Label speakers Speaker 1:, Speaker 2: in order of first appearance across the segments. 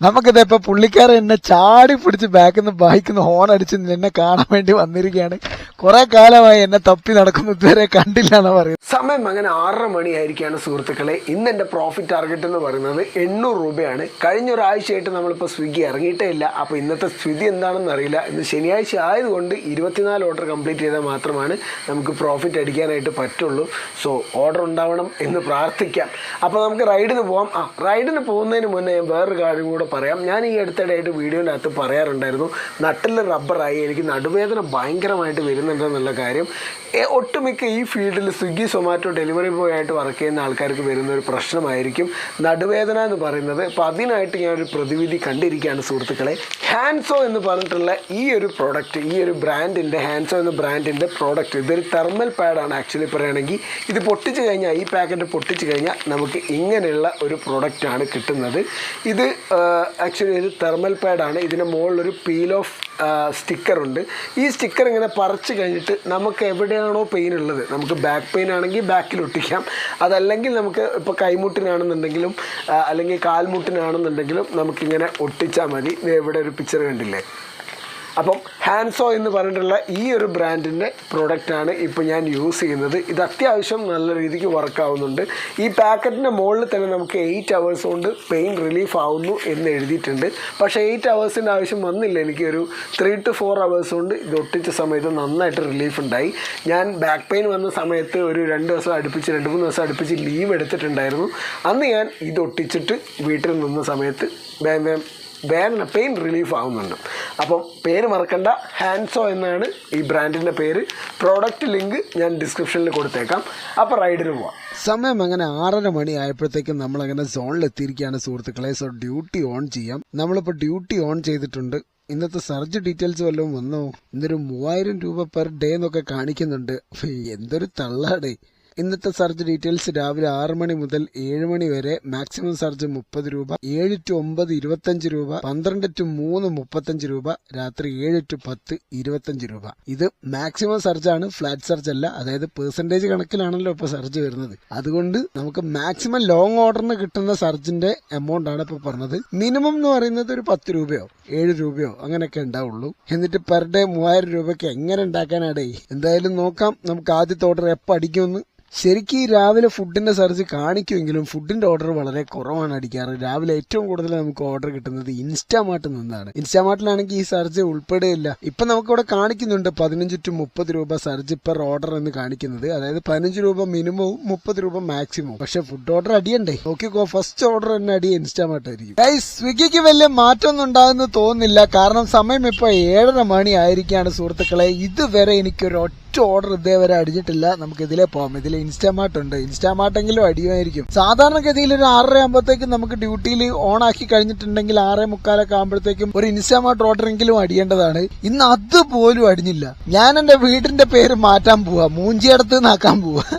Speaker 1: നമുക്കിത് ഇപ്പൊ പുള്ളിക്കാരൻ എന്നെ ചാടി പിടിച്ച് ബാക്കിൽ നിന്ന് ബൈക്കിൽ നിന്ന് ഹോൺ അടിച്ച് എന്നെ കാണാൻ വേണ്ടി വന്നിരിക്കുകയാണ്. കുറെ കാലമായി എന്നെ തപ്പി നടക്കുന്നു ഇതുവരെ കണ്ടില്ല എന്ന് പറയുന്നത്.
Speaker 2: സമയം അങ്ങനെ ആറര മണിയായിരിക്കാണ് സുഹൃത്തുക്കളെ. ഇന്ന് എന്റെ പ്രോഫിറ്റ് ടാർഗറ്റ് എന്ന് പറയുന്നത് എണ്ണൂറ് രൂപയാണ്. കഴിഞ്ഞ ഒരാഴ്ചയായിട്ട് നമ്മളിപ്പോൾ സ്വിഗ്ഗി ഇറങ്ങിയിട്ടേ ഇല്ല. അപ്പോൾ ഇന്നത്തെ സ്ഥിതി എന്താണെന്ന് അറിയില്ല. ഇന്ന് ശനിയാഴ്ച ആയതുകൊണ്ട് ഇരുപത്തിനാല് ഓർഡർ കംപ്ലീറ്റ് ചെയ്താൽ മാത്രമാണ് നമുക്ക് പ്രോഫിറ്റ് അടിക്കാനായിട്ട് പറ്റുള്ളൂ. സോ ഓർഡർ ഉണ്ടാവണം എന്ന് പ്രാർത്ഥിക്കാം. അപ്പോൾ നമുക്ക് റൈഡിന് പോവാം. ആ റൈഡിന് പോകുന്നതിന് മുന്നേ ഞാൻ വേറൊരു കാര്യം കൂടെ പറയാം. ഞാൻ ഈ അടുത്തിടെയായിട്ട് വീഡിയോയിനകത്ത് പറയാറുണ്ടായിരുന്നു നട്ടിൽ റബ്ബറായി എനിക്ക് നടുവേദന ഭയങ്കരമായിട്ട് വരുന്നുണ്ടെന്നുള്ള കാര്യം. ഒട്ടുമിക്ക ഈ ഫീൽഡിൽ സ്വിഗ്ഗി സൊമാറ്റോ ഡെലിവറി ബോയ് ആയിട്ട് വർക്ക് ചെയ്യുന്ന ആൾക്കാർക്ക് വരുന്ന ഒരു പ്രശ്നമായിരിക്കും നടുവേദന എന്ന് പറയുന്നത്. അപ്പോൾ അതിനായിട്ട് ഞാനൊരു പ്രതിവിധി കണ്ടിരിക്കുകയാണ് സുഹൃത്തുക്കളെ. ഹാൻസോ എന്ന് പറഞ്ഞിട്ടുള്ള ഈ ഒരു പ്രോഡക്റ്റ് ഈ ഒരു ബ്രാൻഡിന്റെ ഹാൻസോ എന്ന ബ്രാൻഡിന്റെ പ്രോഡക്റ്റ് ഇതൊരു തെർമൽ പാഡാണ് ആക്ച്വലി പറയുകയാണെങ്കിൽ. ഇത് പൊട്ടിച്ച് കഴിഞ്ഞാൽ ഈ പാക്കറ്റ് പൊട്ടിച്ച് കഴിഞ്ഞാൽ നമുക്ക് ഇങ്ങനെയുള്ള ഒരു പ്രോഡക്റ്റാണ് കിട്ടുന്നത്. ഇത് ആക്ച്വലി ഒരു തെർമൽ പാഡാണ് ഇതിന്റെ മുകളിലൊരു പീൽ ഓഫ് സ്റ്റിക്കറുണ്ട് ഈ സ്റ്റിക്കർ ഇങ്ങനെ പറിച്ച് കഴിഞ്ഞിട്ട് നമുക്ക് എവിടെയാണോ പെയിൻ ഉള്ളത് നമുക്ക് ബാക്ക് പെയിൻ ആണെങ്കിൽ ബാക്കിൽ ഒട്ടിക്കാം. അതല്ലെങ്കിൽ നമുക്ക് ഇപ്പോൾ കൈമുട്ടിനാണെന്നുണ്ടെങ്കിലും അല്ലെങ്കിൽ കാൽമുട്ടിനാണെന്നുണ്ടെങ്കിലും നമുക്കിങ്ങനെ ഒട്ടിച്ചാൽ മതി. ഇവിടെ ഒരു പിക്ചർ കണ്ടില്ലേ? അപ്പം ഹാൻസോ എന്ന് പറഞ്ഞിട്ടുള്ള ഈ ഒരു ബ്രാൻഡിന്റെ പ്രോഡക്റ്റാണ് ഇപ്പോൾ ഞാൻ യൂസ് ചെയ്യുന്നത്. ഇത് അത്യാവശ്യം നല്ല രീതിക്ക് വർക്കാവുന്നുണ്ട് ഈ പാക്കറ്റിന്റെ മുകളിൽ തന്നെ നമുക്ക് എയ്റ്റ് അവേഴ്സ് കൊണ്ട് പെയിൻ റിലീഫ് ആവുന്നു എന്ന് എഴുതിയിട്ടുണ്ട്. പക്ഷേ എയ്റ്റ് അവേഴ്സിന്റെ ആവശ്യം വന്നില്ല. എനിക്കൊരു ത്രീ ടു ഫോർ അവേഴ്സ് കൊണ്ട് ഇത് ഒട്ടിച്ച സമയത്ത് നന്നായിട്ട് റിലീഫ് ഉണ്ടായി. ഞാൻ ബാക്ക് പെയിൻ വന്ന സമയത്ത് ഒരു രണ്ട് ദിവസം അടുപ്പിച്ച് രണ്ട് മൂന്ന് ദിവസം അടുപ്പിച്ച് ലീവ് എടുത്തിട്ടുണ്ടായിരുന്നു. അന്ന് ഞാൻ ഇത് ഒട്ടിച്ചിട്ട് വീട്ടിൽ നിന്ന സമയത്ത് വേം വേം വേദന പെയിൻ റിലീഫ് ആവുന്നുണ്ട്. അപ്പം പേര് മറക്കണ്ട. ഹാൻസോ എന്നാണ് ഈ ബ്രാൻഡിന്റെ പേര്. പ്രോഡക്റ്റ് ലിങ്ക് ഞാൻ ഡിസ്ക്രിപ്ഷനിൽ കൊടുത്തേക്കാം. അപ്പോൾ റൈഡിന് പോവാം.
Speaker 1: സമയം അങ്ങനെ ആറര മണി ആയപ്പോഴത്തേക്കും സോണിൽ എത്തിയിരിക്കുകയാണ് സുഹൃത്തുക്കളെ. സോ ഡ്യൂട്ടി ഓൺ ചെയ്യാം. നമ്മളിപ്പോൾ ഡ്യൂട്ടി ഓൺ ചെയ്തിട്ടുണ്ട്. ഇന്നത്തെ സർജ് ഡീറ്റെയിൽസ് വല്ലതും വന്നോ? ഇന്നൊരു മൂവായിരം രൂപ പെർ ഡേ എന്നൊക്കെ കാണിക്കുന്നുണ്ട്. എന്തൊരു തള്ളാടേ. ഇന്നത്തെ സർജ് ഡീറ്റെയിൽസ് രാവിലെ ആറ് മണി മുതൽ ഏഴ് മണി വരെ. മാക്സിമം സർജ് മുപ്പത് രൂപ ഏഴ് ടു ഒമ്പത് ഇരുപത്തഞ്ച് രൂപ പന്ത്രണ്ട് ടു മൂന്ന് മുപ്പത്തഞ്ച് രൂപ രാത്രി ഏഴ് ടു പത്ത് ഇരുപത്തഞ്ച് രൂപ. ഇത് മാക്സിമം സർജ് ആണ് ഫ്ലാറ്റ് സർജ് അല്ല. അതായത് പെർസെന്റേജ് കണക്കിലാണല്ലോ ഇപ്പൊ സർജ് വരുന്നത്. അതുകൊണ്ട് നമുക്ക് മാക്സിമം ലോങ് ഓർഡറിന് കിട്ടുന്ന സർജിന്റെ എമൗണ്ട് ആണ് ഇപ്പൊ പറഞ്ഞത്. മിനിമം എന്ന് പറയുന്നത് ഒരു പത്ത് രൂപയോ ഏഴ് രൂപയോ അങ്ങനെയൊക്കെ ഉണ്ടാവുള്ളൂ. എന്നിട്ട് പെർ ഡേ മൂവായിരം രൂപയ്ക്ക് എങ്ങനെ ഉണ്ടാക്കാനാടേ? എന്തായാലും നോക്കാം. നമുക്ക് ആദ്യത്തെ ഓർഡർ എപ്പോൾ അടിക്കുമെന്ന്. ശരിക്കും രാവിലെ ഫുഡിന്റെ സർജ് കാണിക്കുമെങ്കിലും ഫുഡിന്റെ ഓർഡർ വളരെ കുറവാണ് അടിക്കാറ്. രാവിലെ ഏറ്റവും കൂടുതൽ നമുക്ക് ഓർഡർ കിട്ടുന്നത് ഇൻസ്റ്റാമാർട്ടിൽ നിന്നാണ്. ഇൻസ്റ്റാമാർട്ടിലാണെങ്കിൽ ഈ സർജ് ഉൾപ്പെടെയില്ല. ഇപ്പൊ നമുക്ക് ഇവിടെ കാണിക്കുന്നുണ്ട് പതിനഞ്ച് ടു മുപ്പത് രൂപ സർജ് പെർ ഓർഡർ എന്ന് കാണിക്കുന്നത്. അതായത് പതിനഞ്ച് രൂപ മിനിമവും മുപ്പത് രൂപ മാക്സിമവും പക്ഷെ ഫുഡ് ഓർഡർ അടിയണ്ടേ? നോക്കിക്കോ ഫസ്റ്റ് ഓർഡർ തന്നെ അടി ഇൻസ്റ്റാമാർട്ട് ആയിരിക്കും സ്വിഗ്ഗിക്ക് വലിയ മാറ്റമൊന്നും ഉണ്ടാകുന്ന തോന്നുന്നില്ല. കാരണം സമയം ഇപ്പൊ ഏഴര മണി ആയിരിക്കാണ് സുഹൃത്തുക്കളെ. ഇതുവരെ എനിക്കൊരു ഒറ്റ ഓർഡർ ഇതേവരെ അടിച്ചിട്ടില്ല. നമുക്ക് ഇതിലെ പോവാം. ഇതിൽ ഇൻസ്റ്റാമാർട്ട് ഉണ്ട്. ഇൻസ്റ്റാമാർട്ട് ഇൻസ്റ്റാമാർട്ടെങ്കിലും അടിയുമായിരിക്കും. സാധാരണഗതിയിൽ ഒരു ആറര ആകുമ്പോഴത്തേക്കും നമുക്ക് ഡ്യൂട്ടിയിൽ ഓൺ ആക്കി കഴിഞ്ഞിട്ടുണ്ടെങ്കിൽ ആറേ മുക്കാലൊക്കെ ആകുമ്പോഴത്തേക്കും ഒരു ഇൻസ്റ്റാമാർട്ട് ഓർഡർ എങ്കിലും അടിയേണ്ടതാണ്. ഇന്ന് അതുപോലും അടിഞ്ഞില്ല. ഞാൻ എന്റെ വീടിന്റെ പേര് മാറ്റാൻ പോവാ. മൂഞ്ചിയടത്ത് നിന്നാക്കാൻ പോവാ.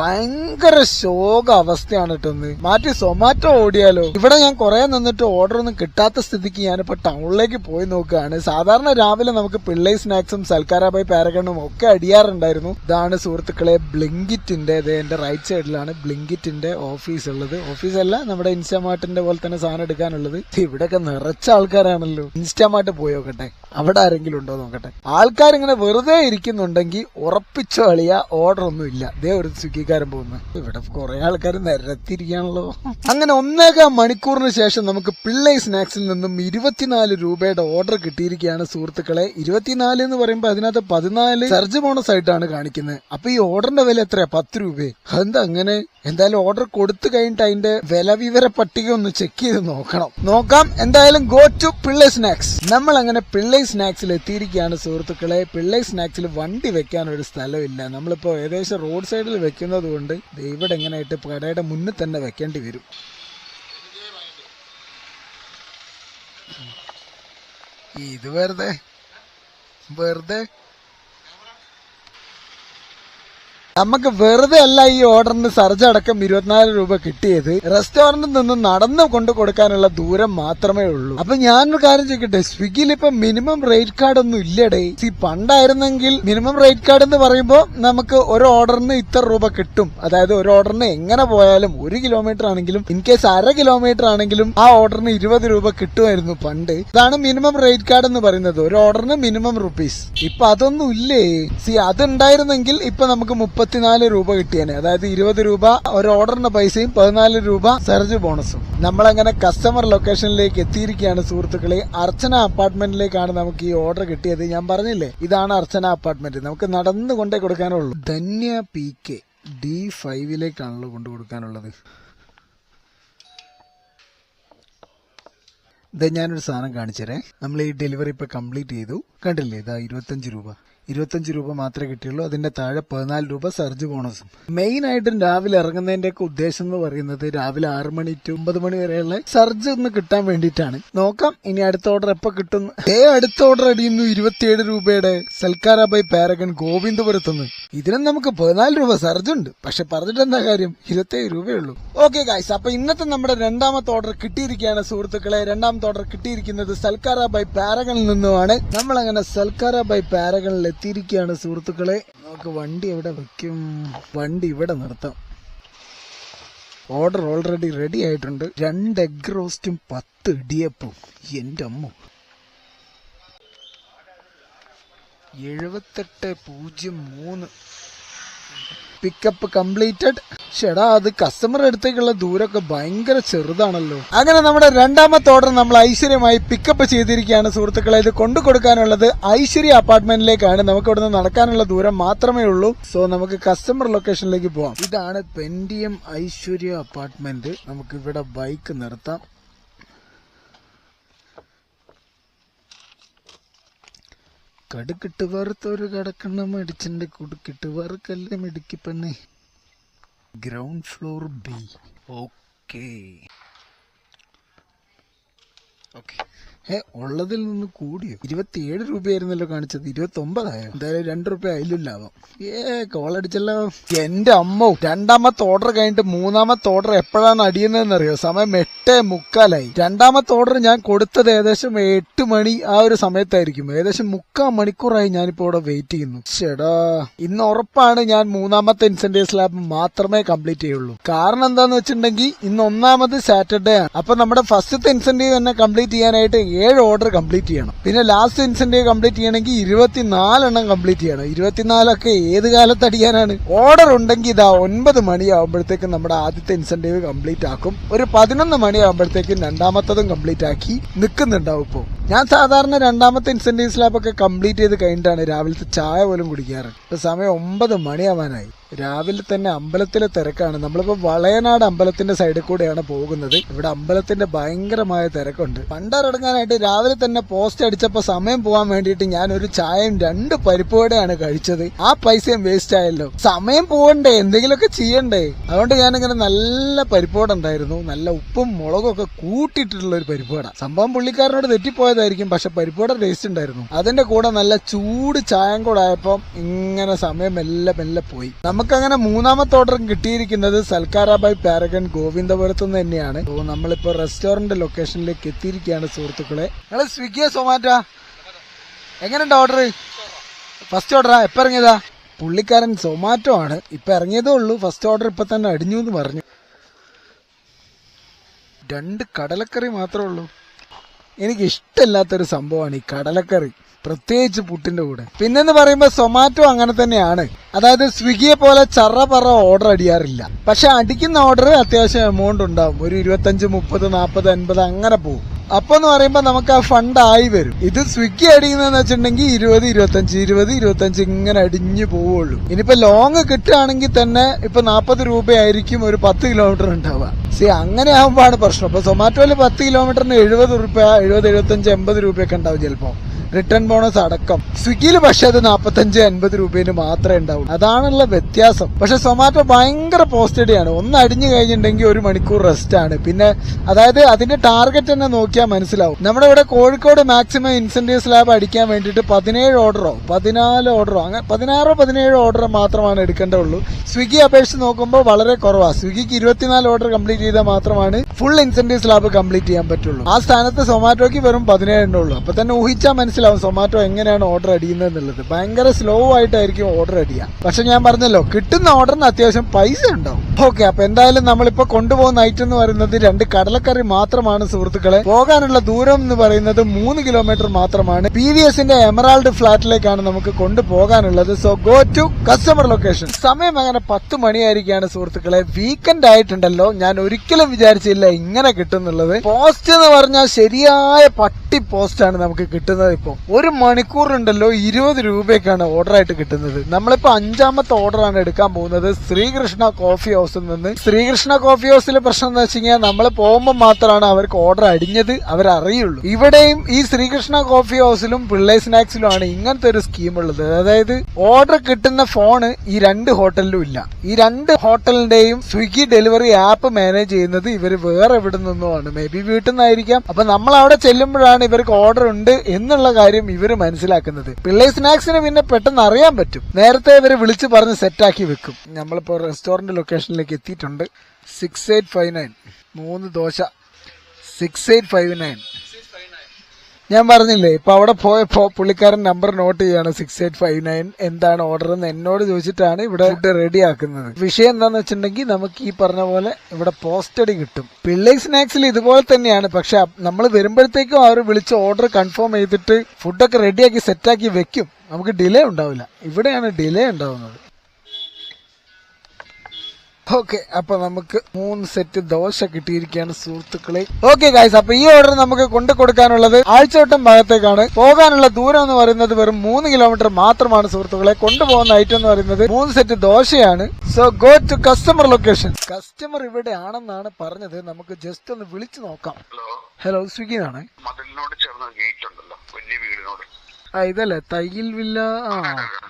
Speaker 1: ഭയങ്കര ശോക അവസ്ഥയാണ് കേട്ടോ ഇന്ന്. മാറ്റി സൊമാറ്റോ ഓടിയാലോ? ഇവിടെ ഞാൻ കുറെ നിന്നിട്ട് ഓർഡർ ഒന്നും കിട്ടാത്ത സ്ഥിതിക്ക് ഞാനിപ്പോ ടൗണിലേക്ക് പോയി നോക്കുകയാണ്. സാധാരണ രാവിലെ നമുക്ക് പിള്ളൈ സ്നാക്സും സൽക്കാരാബായ് പാരഗണും ഒക്കെ അടിയാറുണ്ടായിരുന്നു. ഇതാണ് സുഹൃത്തുക്കളെ ബ്ലിങ്കിറ്റിന്റെ ഇത് എന്റെ റൈറ്റ് സൈഡിലാണ് ബ്ലിങ്കിറ്റിന്റെ ഓഫീസ് ഉള്ളത്. ഓഫീസ് അല്ല നമ്മുടെ ഇൻസ്റ്റാമാർട്ടിന്റെ പോലെ തന്നെ സാധനം എടുക്കാനുള്ളത്. ഇവിടെയൊക്കെ നിറച്ച ആൾക്കാരാണല്ലോ. ഇൻസ്റ്റാമാർട്ട് പോയി നോക്കട്ടെ. അവിടെ ആരെങ്കിലും ഉണ്ടോ നോക്കട്ടെ. ആൾക്കാരിങ്ങനെ വെറുതെ ഇരിക്കുന്നുണ്ടെങ്കിൽ ഉറപ്പിച്ചോ അളിയ ഓർഡർ ഒന്നും ഇല്ല. ദേ ഒരു സ്വിഗ്ഗിക്കാരൻ പോകുന്നു. ഇവിടെ കുറെ ആൾക്കാർ നിരത്തിരിക്കാണല്ലോ അങ്ങനെ ഒന്നേകാം മണിക്കൂറിന് ശേഷം നമുക്ക് പിള്ളൈ സ്നാക്സിൽ നിന്നും ഇരുപത്തിനാല് രൂപയുടെ ഓർഡർ കിട്ടിയിരിക്കുകയാണ് സുഹൃത്തുക്കളെ. ഇരുപത്തിനാല് എന്ന് പറയുമ്പോൾ അതിനകത്ത് പതിനാല് സർജ് ബോണസ് ആയിട്ടാണ് കാണിക്കുന്നത് അപ്പൊ ഈ ഓർഡറിന്റെ വില എത്രയാ? പത്ത് രൂപയെ എന്താ അങ്ങനെ? എന്തായാലും ഓർഡർ കൊടുത്തു കഴിഞ്ഞിട്ട് അതിന്റെ വില വിവര പട്ടിക ഒന്ന് ചെക്ക് ചെയ്ത് നോക്കണം. നോക്കാം. എന്തായാലും ഗോ ടു പിള്ളൈ സ്നാക്സ്. നമ്മൾ അങ്ങനെ പിള്ളൈ സ്നാക്സിൽ എത്തിയിരിക്കുകയാണ് സുഹൃത്തുക്കളെ. പിള്ളൈ സ്നാക്സിൽ വണ്ടി വെക്കാൻ ഒരു സ്ഥലമില്ല. നമ്മളിപ്പോ ഏകദേശം റോഡ് സൈഡിൽ വെക്കുന്നത് കൊണ്ട് ഇവിടെ എങ്ങനെയായിട്ട് കടയുടെ മുന്നിൽ തന്നെ വെക്കേണ്ടി വരും. ഇത് വെറുതെ വെറുതെ നമുക്ക് വെറുതെ അല്ല ഈ ഓർഡറിന് സർജ് അടക്കം ഇരുപത്തിനാല് രൂപ കിട്ടിയത്. റെസ്റ്റോറന്റിൽ നിന്ന് നടന്നു കൊണ്ടു കൊടുക്കാനുള്ള ദൂരം മാത്രമേ ഉള്ളൂ. അപ്പൊ ഞാനൊരു കാര്യം ചോദിക്കട്ടെ? സ്വിഗ്ഗിയിൽ ഇപ്പൊ മിനിമം റേറ്റ് കാർഡ് ഒന്നും ഇല്ലടേ. സി പണ്ടായിരുന്നെങ്കിൽ മിനിമം റേറ്റ് കാർഡ് എന്ന് പറയുമ്പോൾ നമുക്ക് ഒരു ഓർഡറിന് ഇത്ര രൂപ കിട്ടും. അതായത് ഒരു ഓർഡറിന് എങ്ങനെ പോയാലും ഒരു കിലോമീറ്റർ ആണെങ്കിലും ഇൻ കേസ് അര കിലോമീറ്റർ ആണെങ്കിലും ആ ഓർഡറിന് ഇരുപത് രൂപ കിട്ടുമായിരുന്നു പണ്ട്. ഇതാണ് മിനിമം റേറ്റ് കാർഡ് എന്ന് പറയുന്നത്. ഒരു ഓർഡറിന് മിനിമം റുപ്പീസ്. ഇപ്പൊ അതൊന്നും ഇല്ലേ? സി അതുണ്ടായിരുന്നെങ്കിൽ ഇപ്പൊ നമുക്ക് മുപ്പത്തിനാല് രൂപ കിട്ടിയേനെ. അതായത് ഇരുപത് രൂപ ഒരു ഓർഡറിന്റെ പൈസയും പതിനാല് രൂപ സർജ് ബോണസും. നമ്മളങ്ങനെ കസ്റ്റമർ ലൊക്കേഷനിലേക്ക് എത്തിയിരിക്കുകയാണ് സുഹൃത്തുക്കളെ. അർച്ചന അപ്പാർട്ട്മെന്റിലേക്കാണ് നമുക്ക് ഈ ഓർഡർ കിട്ടിയത്. ഞാൻ പറഞ്ഞില്ലേ? ഇതാണ് അർച്ചന അപ്പാർട്ട്മെന്റ് നമുക്ക് നടന്നു കൊണ്ടേ കൊടുക്കാനുള്ളൂ. ധന്യ പി കെ ഡി ഫൈവിലേക്കാണല്ലോ കൊണ്ടു കൊടുക്കാനുള്ളത്. ഇത് ഞാനൊരു സാധനം കാണിച്ചുതരേ. നമ്മൾ ഈ ഡെലിവറി ഇപ്പൊ കംപ്ലീറ്റ് ചെയ്തു. കണ്ടില്ലേ? ഇതാ ഇരുപത്തഞ്ച് രൂപ. ഇരുപത്തഞ്ച് രൂപ മാത്രമേ കിട്ടിയുള്ളൂ. അതിന്റെ താഴെ പതിനാല് രൂപ സർജ് ബോണസും. മെയിൻ ആയിട്ടും രാവിലെ ഇറങ്ങുന്നതിന്റെ ഒക്കെ ഉദ്ദേശം എന്ന് പറയുന്നത് രാവിലെ ആറ് മണി ടു ഒമ്പത് മണി വരെയുള്ള സർജ് ഒന്ന് കിട്ടാൻ വേണ്ടിയിട്ടാണ്. നോക്കാം ഇനി അടുത്ത ഓർഡർ എപ്പോ കിട്ടും. ഏ അടുത്ത ഓർഡർ അടിയുന്നു ഇരുപത്തിയേഴ് രൂപയുടെ സൽക്കാര ബൈ പാരഗൺ ഗോവിന്ദപുരത്തുനിന്ന്. ഇതിനും നമുക്ക് പതിനാല് രൂപ സർജ് ഉണ്ട്. പക്ഷെ പറഞ്ഞിട്ട് എന്താ കാര്യം? ഇരുപത്തിയേഴ് രൂപയുള്ളൂ. ഓക്കെ ഗായ്സ് അപ്പൊ ഇന്നത്തെ നമ്മുടെ രണ്ടാമത്തെ ഓർഡർ കിട്ടിയിരിക്കുകയാണ് സുഹൃത്തുക്കളെ. രണ്ടാമത്തെ ഓർഡർ കിട്ടിയിരിക്കുന്നത് സൽക്കാര ബൈ പാരഗണിൽ നിന്നുമാണ്. നമ്മൾ അങ്ങനെ സൽക്കാര ബൈ എത്തിയിരിക്കുകയാണ് സുഹൃത്തുക്കളെ. നമുക്ക് വണ്ടി എവിടെ വെക്കും? വണ്ടി ഇവിടെ നിർത്താം. ഓർഡർ ഓൾറെഡി റെഡി ആയിട്ടുണ്ട്. രണ്ട് എഗ് റോസ്റ്റും പത്ത് ഇടിയപ്പും. എന്റെ അമ്മ. എഴുപത്തെട്ട് പൂജ്യം മൂന്ന്. പിക്കപ്പ് കംപ്ലീറ്റഡ് ചേടാ അത് കസ്റ്റമർ അടുത്തേക്കുള്ള ദൂരമൊക്കെ ഭയങ്കര ചെറുതാണല്ലോ. അങ്ങനെ നമ്മുടെ രണ്ടാമത്തെ ഓർഡർ നമ്മൾ ഐശ്വര്യമായി പിക്കപ്പ് ചെയ്തിരിക്കുകയാണ് സുഹൃത്തുക്കളെ. ഇത് കൊണ്ടു കൊടുക്കാനുള്ളത് ഐശ്വര്യ അപ്പാർട്ട്മെന്റിലേക്കാണ്. നമുക്ക് ഇവിടുന്ന് നടക്കാനുള്ള ദൂരം മാത്രമേ ഉള്ളൂ. സോ നമുക്ക് കസ്റ്റമർ ലൊക്കേഷനിലേക്ക് പോവാം. ഇതാണ് പെൻഡിയം ഐശ്വര്യ അപ്പാർട്ട്മെന്റ്. നമുക്ക് ഇവിടെ ബൈക്ക് നിർത്താം. കടുക്കിട്ട് വറുത്തൊരു കടക്കണ്ണ മേടിച്ചിന്റെ കുടുക്കിട്ട് കിട്ടുവാറക്കല്ലേ മെടുക്കി ground floor B. Okay. Okay. ഏ ഉള്ളതിൽ നിന്ന് കൂടിയോ? ഇരുപത്തിയേഴ് രൂപയായിരുന്നല്ലോ കാണിച്ചത്. ഇരുപത്തി ഒമ്പതായോ എന്തായാലും രണ്ട് രൂപ അതിലും ലാഭം. ഏ കോളടിച്ചല്ലോ. എന്റെ അമ്മ രണ്ടാമത്തെ ഓർഡർ കഴിഞ്ഞിട്ട് മൂന്നാമത്തെ ഓർഡർ എപ്പോഴാണ് അടിയുന്നതെന്ന് അറിയോ സമയം എട്ട് മുക്കാലായി. രണ്ടാമത്തെ ഓർഡർ ഞാൻ കൊടുത്തത് ഏകദേശം എട്ട് മണി ആ ഒരു സമയത്തായിരിക്കും. ഏകദേശം മുക്കാൽ മണിക്കൂറായി ഞാനിപ്പോ ഇവിടെ വെയിറ്റ് ചെയ്യുന്നു. ചേടാ ഇന്ന് ഉറപ്പാണ് ഞാൻ മൂന്നാമത്തെ ഇൻസെന്റീവ് സ്ലാബ് മാത്രമേ കംപ്ലീറ്റ് ചെയ്യുള്ളൂ. കാരണം എന്താന്ന് വെച്ചിട്ടുണ്ടെങ്കിൽ ഇന്ന് ഒന്നാമത് സാറ്റർഡേ ആണ്. അപ്പൊ നമ്മുടെ ഫസ്റ്റത്തെ ഇൻസെന്റീവ് തന്നെ കംപ്ലീറ്റ് ചെയ്യാനായിട്ട് ഏഴ് ഓർഡർ കംപ്ലീറ്റ് ചെയ്യണം. പിന്നെ ലാസ്റ്റ് ഇൻസെന്റീവ് കംപ്ലീറ്റ് ചെയ്യണമെങ്കിൽ ഇരുപത്തിനാലെണ്ണം കംപ്ലീറ്റ് ചെയ്യണം. ഇരുപത്തിനാലൊക്കെ ഏത് കാലത്ത് അടിയാനാണ്? ഓർഡർ ഉണ്ടെങ്കിൽ ഇതാ ഒൻപത് മണിയാവുമ്പോഴത്തേക്കും നമ്മുടെ ആദ്യത്തെ ഇൻസെന്റീവ് കംപ്ലീറ്റ് ആക്കും. ഒരു പതിനൊന്ന് മണിയാവുമ്പോഴത്തേക്കും രണ്ടാമത്തതും കംപ്ലീറ്റ് ആക്കി നിൽക്കുന്നുണ്ടാവും ഇപ്പോൾ ഞാൻ സാധാരണ രണ്ടാമത്തെ ഇൻസെന്റീവ് സ്ലാബ് ഒക്കെ കംപ്ലീറ്റ് ചെയ്ത് കഴിഞ്ഞിട്ടാണ് രാവിലത്തെ ചായ പോലും കുടിക്കാറ്. ഇപ്പൊ സമയം ഒമ്പത് മണിയാവാനായി. രാവിലെ തന്നെ അമ്പലത്തിലെ തിരക്കാണ്. നമ്മളിപ്പോ വളയനാട് അമ്പലത്തിന്റെ സൈഡിൽ കൂടെയാണ് പോകുന്നത്. ഇവിടെ അമ്പലത്തിന്റെ ഭയങ്കരമായ തിരക്കുണ്ട്. പണ്ടറടങ്ങാനായിട്ട് രാവിലെ തന്നെ പോസ്റ്റ് അടിച്ചപ്പോ സമയം പോകാൻ വേണ്ടിയിട്ട് ഞാൻ ഒരു ചായയും രണ്ട് പരിപ്പ് വടയാണ് കഴിച്ചത്. ആ പൈസയും വേസ്റ്റ് ആയല്ലോ. സമയം പോകണ്ടേ എന്തെങ്കിലുമൊക്കെ ചെയ്യണ്ടേ? അതുകൊണ്ട് ഞാൻ ഞാനിങ്ങനെ നല്ല പരിപ്പോട ഉണ്ടായിരുന്നു. നല്ല ഉപ്പും മുളകും ഒക്കെ കൂട്ടിയിട്ടുള്ള ഒരു പരിപ്പോട സംഭവം പുള്ളിക്കാരനോട് തെറ്റിപ്പോയതായിരിക്കും. പക്ഷെ പരിപ്പോട ടേസ്റ്റ് ഉണ്ടായിരുന്നു. അതിന്റെ കൂടെ നല്ല ചൂട് ചായം കൂടെ ആയപ്പോ ഇങ്ങനെ സമയം മെല്ലെ മെല്ലെ പോയി. നമുക്കങ്ങനെ മൂന്നാമത്തെ ഓർഡർ കിട്ടിയിരിക്കുന്നത് സൽക്കാര ബൈ പാരഗൺ ഗോവിന്ദപുരത്ത് നിന്ന് തന്നെയാണ്. അപ്പോൾ നമ്മളിപ്പോൾ റെസ്റ്റോറന്റ് ലൊക്കേഷനിലേക്ക് എത്തിയിരിക്കുകയാണ് സുഹൃത്തുക്കളെ. നിങ്ങൾ സ്വിഗ്ഗിയോ സൊമാറ്റോ? എങ്ങനെയുണ്ട് ഓർഡർ ഫസ്റ്റ് ഓർഡറാ എപ്പോ ഇറങ്ങിയതാ? പുള്ളിക്കാരൻ സൊമാറ്റോ ആണ്. ഇപ്പൊ ഇറങ്ങിയതേ ഉള്ളൂ. ഫസ്റ്റ് ഓർഡർ ഇപ്പൊ തന്നെ അടിഞ്ഞു എന്ന് പറഞ്ഞു. രണ്ട് കടലക്കറി മാത്രമേ ഉള്ളൂ. എനിക്ക് ഇഷ്ടമില്ലാത്തൊരു സംഭവമാണ് ഈ കടലക്കറി. പ്രത്യേകിച്ച് പുട്ടിന്റെ കൂടെ. പിന്നെന്ന് പറയുമ്പോൾ സൊമാറ്റോ അങ്ങനെ തന്നെയാണ്. അതായത് സ്വിഗ്ഗിയെ പോലെ ചറ പറ ഓർഡർ അടിയാറില്ല. പക്ഷെ അടിക്കുന്ന ഓർഡർ അത്യാവശ്യം എമൗണ്ട് ഉണ്ടാവും. ഒരു ഇരുപത്തഞ്ച് മുപ്പത് നാൽപ്പത് അൻപത് അങ്ങനെ പോകും അപ്പൊ എന്ന് പറയുമ്പോ നമുക്ക് ആ ഫണ്ട് ആയി വരും. ഇത് സ്വിഗ്ഗി അടിക്കുന്നതെന്ന് വെച്ചിട്ടുണ്ടെങ്കിൽ ഇരുപത് ഇരുപത്തഞ്ച് ഇരുപത് ഇരുപത്തഞ്ച് ഇങ്ങനെ അടിഞ്ഞു പോവുള്ളൂ. ഇനിയിപ്പോ ലോങ് കിട്ടുകയാണെങ്കിൽ തന്നെ ഇപ്പൊ നാൽപ്പത് രൂപയായിരിക്കും ഒരു പത്ത് കിലോമീറ്റർ ഉണ്ടാവുക. സി അങ്ങനെ ആകുമ്പോഴാണ് പ്രശ്നം. ഇപ്പൊ സൊമാറ്റോയിൽ പത്ത് കിലോമീറ്ററിന് എഴുപത് രൂപ എഴുപത് എഴുപത്തഞ്ച് എൺപത് രൂപയൊക്കെ ഉണ്ടാവും ചിലപ്പോ. റിട്ടേൺ ബോണസ് അടക്കം. സ്വിഗ്ഗിയിൽ പക്ഷെ അത് നാപ്പത്തഞ്ച് അൻപത് രൂപയിൽ മാത്രമേ ഉണ്ടാവൂ അതാണുള്ള വ്യത്യാസം. പക്ഷെ സൊമാറ്റോ ഭയങ്കര പോസ്റ്റഡിയാണ് ഒന്ന് അടിഞ്ഞു കഴിഞ്ഞിട്ടുണ്ടെങ്കിൽ ഒരു മണിക്കൂർ റെസ്റ്റ് ആണ്. പിന്നെ അതായത് അതിന്റെ ടാർഗറ്റ് തന്നെ നോക്കിയാൽ മനസ്സിലാവും. നമ്മുടെ ഇവിടെ കോഴിക്കോട് മാക്സിമം ഇൻസെന്റീവ് സ്ലാബ് അടിക്കാൻ വേണ്ടിയിട്ട് പതിനേഴ് ഓർഡറോ പതിനാല് ഓർഡറോ അങ്ങനെ പതിനാറോ പതിനേഴോ ഓർഡർ മാത്രമാണ് എടുക്കേണ്ടതുള്ളൂ. സ്വിഗ്ഗി അപേക്ഷിച്ച് നോക്കുമ്പോൾ വളരെ കുറവാണ് സ്വിഗ്ഗിക്ക് ഇരുപത്തിനാല് ഓർഡർ കംപ്ലീറ്റ് ചെയ്താൽ മാത്രമാണ് ഫുൾ ഇൻസെന്റീവ് സ്ലാബ് കംപ്ലീറ്റ് ചെയ്യാൻ പറ്റുള്ളൂ. ആ സ്ഥാനത്ത് സൊമാറ്റോക്ക് വെറും പതിനേഴ് ഉള്ളൂ. അപ്പൊ തന്നെ ഊഹിച്ചാൽ മനസ്സിലാവും. സൊമാറ്റോ എങ്ങനെയാണ് ഓർഡർ അടിയുന്നത് എന്നുള്ളത് ഭയങ്കര സ്ലോ ആയിട്ടായിരിക്കും ഓർഡർ അടിയാ പക്ഷെ ഞാൻ പറഞ്ഞല്ലോ കിട്ടുന്ന ഓർഡറിന് അത്യാവശ്യം പൈസ ഉണ്ടാവും. ഓക്കെ അപ്പൊ എന്തായാലും നമ്മളിപ്പോ കൊണ്ടുപോകുന്ന ഐറ്റം എന്ന് പറയുന്നത് രണ്ട് കടലക്കറി മാത്രമാണ് സുഹൃത്തുക്കളെ. പോകാനുള്ള ദൂരം എന്ന് പറയുന്നത് മൂന്ന് കിലോമീറ്റർ മാത്രമാണ്. പി വി എസിന്റെ എമറാൾഡ് ഫ്ലാറ്റിലേക്കാണ് നമുക്ക് കൊണ്ടുപോകാനുള്ളത്. So go to customer location സമയം അങ്ങനെ പത്ത് മണിയായിരിക്കാണ് സുഹൃത്തുക്കളെ. വീക്കെൻഡ് ആയിട്ടുണ്ടല്ലോ. ഞാൻ ഒരിക്കലും വിചാരിച്ചില്ല ഇങ്ങനെ കിട്ടുന്നുള്ളത് പോസ്റ്റ് എന്ന് പറഞ്ഞാൽ ശരിയായ പട്ടി പോസ്റ്റ് ആണ് നമുക്ക് കിട്ടുന്നത് ഇപ്പൊ ഒരു മണിക്കൂറുണ്ടല്ലോ ഇരുപത് രൂപയ്ക്കാണ് ഓർഡറായിട്ട് കിട്ടുന്നത്. നമ്മളിപ്പോ അഞ്ചാമത്തെ ഓർഡറാണ് എടുക്കാൻ പോകുന്നത്. ശ്രീകൃഷ്ണ കോഫി ഹൗസിൽ നിന്ന്. ശ്രീകൃഷ്ണ കോഫി ഹൗസിലെ പ്രശ്നം എന്ന് വെച്ച് കഴിഞ്ഞാൽ നമ്മൾ പോകുമ്പോൾ മാത്രമാണ് അവർക്ക് ഓർഡർ അടിഞ്ഞത് അവരറിയുള്ളൂ. ഇവിടെയും ഈ ശ്രീകൃഷ്ണ കോഫി ഹൗസിലും പിള്ളേ സ്നാക്സിലും ആണ് ഇങ്ങനത്തെ ഒരു സ്കീം ഉള്ളത്. അതായത് ഓർഡർ കിട്ടുന്ന ഫോണ് ഈ രണ്ട് ഹോട്ടലിലും ഇല്ല. ഈ രണ്ട് ഹോട്ടലിന്റെയും സ്വിഗ്ഗി ഡെലിവറി ആപ്പ് മാനേജ് ചെയ്യുന്നത് ഇവർ വേറെ എവിടെ നിന്നുമാണ് മേ ബി വീട്ടിൽ നിന്നായിരിക്കാം. അപ്പൊ നമ്മൾ അവിടെ ചെല്ലുമ്പോഴാണ് ഇവർക്ക് ഓർഡർ ഉണ്ട് എന്നുള്ള കാര്യം ഇവർ മനസ്സിലാക്കുന്നത്. പിള്ളേ സ്നാക്സിന് പിന്നെ പെട്ടെന്ന് അറിയാൻ പറ്റും. നേരത്തെ ഇവർ വിളിച്ച് പറഞ്ഞ് സെറ്റാക്കി വെക്കും. നമ്മളിപ്പോൾ റെസ്റ്റോറന്റ് ലൊക്കേഷനിലേക്ക് എത്തിയിട്ടുണ്ട്. സിക്സ് എയ്റ്റ് ഫൈവ് നയൻ മൂന്ന് dosa. Six eight five nine ഞാൻ പറഞ്ഞില്ലേ ഇപ്പൊ അവിടെ പോയപ്പോ പുള്ളിക്കാരൻ നമ്പർ നോട്ട് ചെയ്യാണ് സിക്സ് എയ്റ്റ് ഫൈവ് നയൻ എന്താണ് ഓർഡർ എന്ന് എന്നോട് ചോദിച്ചിട്ടാണ് ഇവിടെ ഫുഡ് റെഡി ആക്കുന്നത്. വിഷയം എന്താന്ന് വെച്ചിട്ടുണ്ടെങ്കിൽ നമുക്ക് ഈ പറഞ്ഞ പോലെ ഇവിടെ പോസ്റ്റഡി കിട്ടും. പിള്ളേ സ്നാക്സിൽ ഇതുപോലെ തന്നെയാണ് പക്ഷെ നമ്മൾ വരുമ്പോഴത്തേക്കും അവർ വിളിച്ച് ഓർഡർ കൺഫേം ചെയ്തിട്ട് ഫുഡൊക്കെ റെഡിയാക്കി സെറ്റാക്കി വെക്കും. നമുക്ക് ഡിലേ ഉണ്ടാവില്ല. ഇവിടെയാണ് ഡിലേ ഉണ്ടാവുന്നത്. ഓക്കെ അപ്പൊ നമുക്ക് മൂന്ന് സെറ്റ് ദോശ കിട്ടിയിരിക്കുകയാണ് സുഹൃത്തുക്കളെ. ഓക്കെ ഗായ്സ് അപ്പൊ ഈ ഓർഡർ നമുക്ക് കൊണ്ടു കൊടുക്കാനുള്ളത് ആഴ്ചവട്ടം ഭാഗത്തേക്കാണ്. പോകാനുള്ള ദൂരം എന്ന് പറയുന്നത് വെറും മൂന്ന് കിലോമീറ്റർ മാത്രമാണ് സുഹൃത്തുക്കളെ. കൊണ്ടുപോകുന്ന ഐറ്റം എന്ന് പറയുന്നത് മൂന്ന് സെറ്റ് ദോശയാണ്. So go to customer location customer ഇവിടെ ആണെന്നാണ് പറഞ്ഞത്. നമുക്ക് ജസ്റ്റ് ഒന്ന് വിളിച്ചു നോക്കാം.
Speaker 3: ഹലോ
Speaker 1: ഹലോ സ്വിഗ്ഗി ആണ്
Speaker 3: മതിലിനോട് ചേർന്ന ഗേറ്റ് ഉണ്ടല്ലോ. വലിയ വീടിനോട്.
Speaker 1: ആ ഇതല്ലേ തയ്യിൽ വില്ല ആ ഓക്കെ ശരി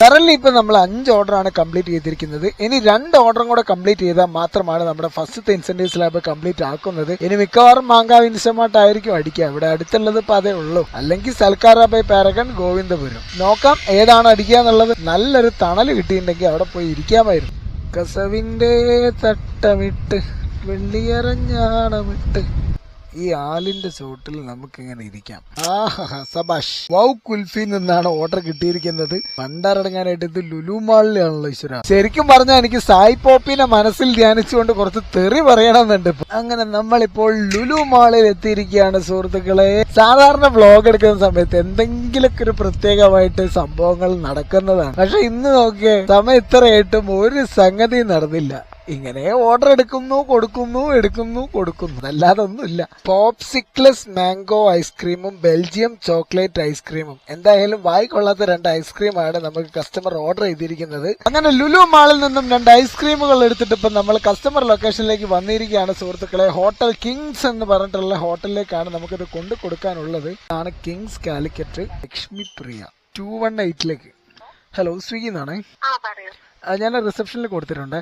Speaker 1: കറന്റ് ഇപ്പൊ നമ്മൾ അഞ്ച് ഓർഡർ ആണ് കംപ്ലീറ്റ് ചെയ്തിരിക്കുന്നത്. ഇനി രണ്ട് ഓർഡറും കൂടെ കംപ്ലീറ്റ് ചെയ്താൽ മാത്രമാണ് നമ്മുടെ ഫസ്റ്റ് ഇൻസെന്റീവ് സ്ലാബ് കംപ്ലീറ്റ് ആക്കുന്നത്. ഇനി മിക്കവാറും മാങ്കാവ് ഇൻസ്റ്റമാർട്ട് ആയിരിക്കും അടിക്കുക. ഇവിടെ അടുത്തുള്ളത് ഇപ്പൊ അതേ ഉള്ളൂ. അല്ലെങ്കിൽ സൽക്കാര ബൈ പാരഗൺ ഗോവിന്ദപുരം. നോക്കാം ഏതാണ് അടിക്കുക എന്നുള്ളത്. നല്ലൊരു തണൽ കിട്ടിയിട്ടുണ്ടെങ്കിൽ അവിടെ പോയി ഇരിക്കാമായിരുന്നു. കസവിന്റെ തട്ടമിട്ട് വെള്ളിയറഞ്ഞാണമിട്ട് ഈ ആലിന്റെ ചോട്ടിൽ നമുക്ക് ഇങ്ങനെ ഇരിക്കാം. ആഹാ സബാഷ്. വൗ കുൽഫി നിന്നാണ് ഓർഡർ കിട്ടിയിരിക്കുന്നത്. പണ്ടറടങ്ങാനായിട്ട് ഇത് ലുലു മാളിലാണല്ലോ ഈശ്വര. ശരിക്കും പറഞ്ഞാൽ എനിക്ക് സായി പോപ്പിനെ മനസ്സിൽ ധ്യാനിച്ചുകൊണ്ട് കുറച്ച് തെറി പറയണമെന്നുണ്ട്. അങ്ങനെ നമ്മളിപ്പോൾ ലുലു മാളിൽ എത്തിയിരിക്കുകയാണ് സുഹൃത്തുക്കളെ. സാധാരണ വ്ലോഗ് എടുക്കുന്ന സമയത്ത് എന്തെങ്കിലുമൊക്കെ ഒരു പ്രത്യേകമായിട്ട് സംഭവങ്ങൾ നടക്കുന്നതാണ്. പക്ഷെ ഇന്ന് നോക്കിയേ സമയം ഇത്രയായിട്ടും ഒരു സംഗതി നടന്നില്ല. ഇങ്ങനെ ഓർഡർ എടുക്കുന്നു കൊടുക്കുന്നു എടുക്കുന്നു കൊടുക്കുന്നു. അല്ലാതെ ഒന്നുമില്ല പോപ്സിക്ലസ് മാംഗോ ഐസ്ക്രീമും ബെൽജിയം ചോക്ലേറ്റ് ഐസ്ക്രീമും എന്തായാലും വായിക്കൊള്ളാത്ത രണ്ട് ഐസ്ക്രീമാണ് നമുക്ക് കസ്റ്റമർ ഓർഡർ ചെയ്തിരിക്കുന്നത്. അങ്ങനെ ലുലു മാളിൽ നിന്നും രണ്ട് ഐസ്ക്രീമുകൾ എടുത്തിട്ട് ഇപ്പം നമ്മൾ കസ്റ്റമർ ലൊക്കേഷനിലേക്ക് വന്നിരിക്കുകയാണ് സുഹൃത്തുക്കളെ. ഹോട്ടൽ കിങ്സ് എന്ന് പറഞ്ഞിട്ടുള്ള ഹോട്ടലിലേക്കാണ് നമുക്കിത് കൊണ്ടു കൊടുക്കാനുള്ളത്. ആണ് kings Calicut Lakshmi Priya two one എയ്റ്റിലേക്ക് hello Swiggy എന്നാണേ
Speaker 4: ആ പറയൂ.
Speaker 1: ഞാൻ റിസപ്ഷനിൽ കൊടുത്തിട്ടുണ്ട്.